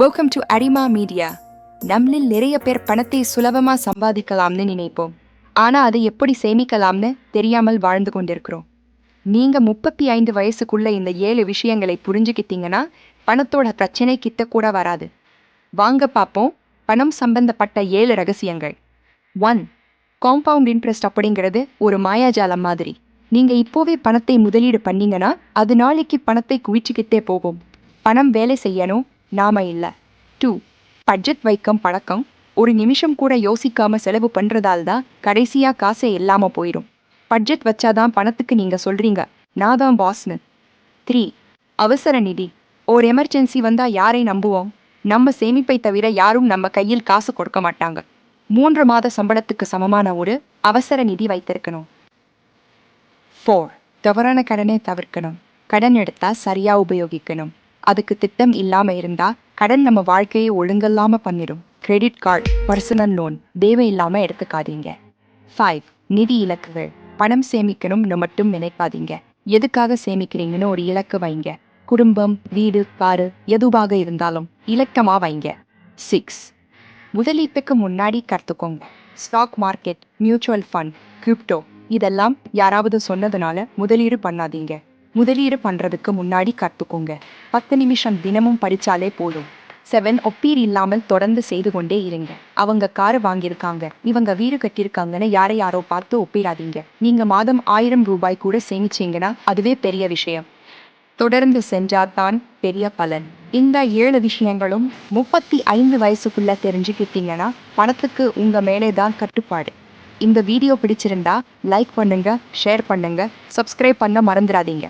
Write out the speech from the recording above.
Welcome to Arima media நம்மளில் நிறைய பேர் பணத்தை சுலபமாக சம்பாதிக்கலாம்னு நினைப்போம். ஆனால் அதை எப்படி சேமிக்கலாம்னு தெரியாமல் வாழ்ந்து கொண்டிருக்கிறோம். நீங்கள் முப்பத்தி ஐந்து வயசுக்குள்ளே இந்த ஏழு விஷயங்களை புரிஞ்சுக்கிட்டீங்கன்னா பணத்தோட பிரச்சனை கிட்ட கூட வராது. வாங்க பார்ப்போம். பணம் சம்பந்தப்பட்ட ஏழு ரகசியங்கள். ஒன் காம்பவுண்ட் இன்ட்ரெஸ்ட் அப்படிங்கிறது ஒரு மாயாஜாலம் மாதிரி. நீங்கள் இப்போவே பணத்தை முதலீடு பண்ணீங்கன்னா அது நாளைக்கு பணத்தை குவிச்சுக்கிட்டே போகும். பணம் வேலை செய்யணும் நாம இல்லை. டூ பட்ஜெட் வைக்கும் பழக்கம் ஒரு நிமிஷம் கூட யோசிக்காம செலவு பண்ணுறதால் தான் கடைசியாக காசே இல்லாமல் போயிடும் பட்ஜெட் வச்சாதான் பணத்துக்கு நீங்கள் சொல்கிறீங்க நான் தான் பாஸ்னு த்ரீ அவசர நிதி. ஒரு எமர்ஜென்சி வந்தால் யாரை நம்புவோம்? நம்ம சேமிப்பை தவிர யாரும் நம்ம கையில் காசு கொடுக்க மாட்டாங்க. மூன்று மாத சம்பளத்துக்கு சமமான ஒரு அவசர நிதி வைத்திருக்கணும். ஃபோர் தவறான கடனை தவிர்க்கணும். கடன் எடுத்தால் சரியாக உபயோகிக்கணும். அதுக்கு திட்டம் இல்லாம இருந்தா கடன் நம்ம வாழ்க்கையை ஒழுங்கல்லாம பண்ணிடும் கிரெடிட் கார்டு பர்சனல் லோன் தேவையில்லாமல் எடுத்துக்காதீங்க. ஃபைவ் நிதி இலக்குகள். பணம் சேமிக்கணும்னு மட்டும் நினைக்காதீங்க. எதுக்காக சேமிக்கிறீங்கன்னு ஒரு இலக்கு வைங்க. குடும்பம் வீடு காரு எதுவாக இருந்தாலும் இலக்கமா வைங்க. சிக்ஸ் முதலீட்டுக்கு முன்னாடி கற்றுக்கோங்க stock market mutual fund crypto இதெல்லாம் யாராவது சொன்னதுனால முதலீடு பண்ணாதீங்க. முதலீடு பண்ணுறதுக்கு முன்னாடி கற்றுக்கோங்க பத்து நிமிஷம் தினமும் படித்தாலே போதும். செவன் ஒப்பீர் இல்லாமல் தொடர்ந்து செய்து கொண்டே இருங்க. அவங்க கார் வாங்கியிருக்காங்க. இவங்க வீடு கட்டியிருக்காங்கன்னு யாரை யாரோ பார்த்து ஒப்பிடாதீங்க. நீங்கள் மாதம் ஆயிரம் ரூபாய் கூட சேமிச்சீங்கன்னா அதுவே பெரிய விஷயம். தொடர்ந்து செஞ்சாதான் பெரிய பலன். இந்த ஏழு விஷயங்களும் முப்பத்தி ஐந்து வயசுக்குள்ள தெரிஞ்சுக்கிட்டீங்கன்னா பணத்துக்கு உங்க மேலே தான் கட்டுப்பாடு. இந்த வீடியோ பிடிச்சிருந்தா லைக் பண்ணுங்க ஷேர் பண்ணுங்க சப்ஸ்கிரைப் பண்ண மறந்துடாதீங்க.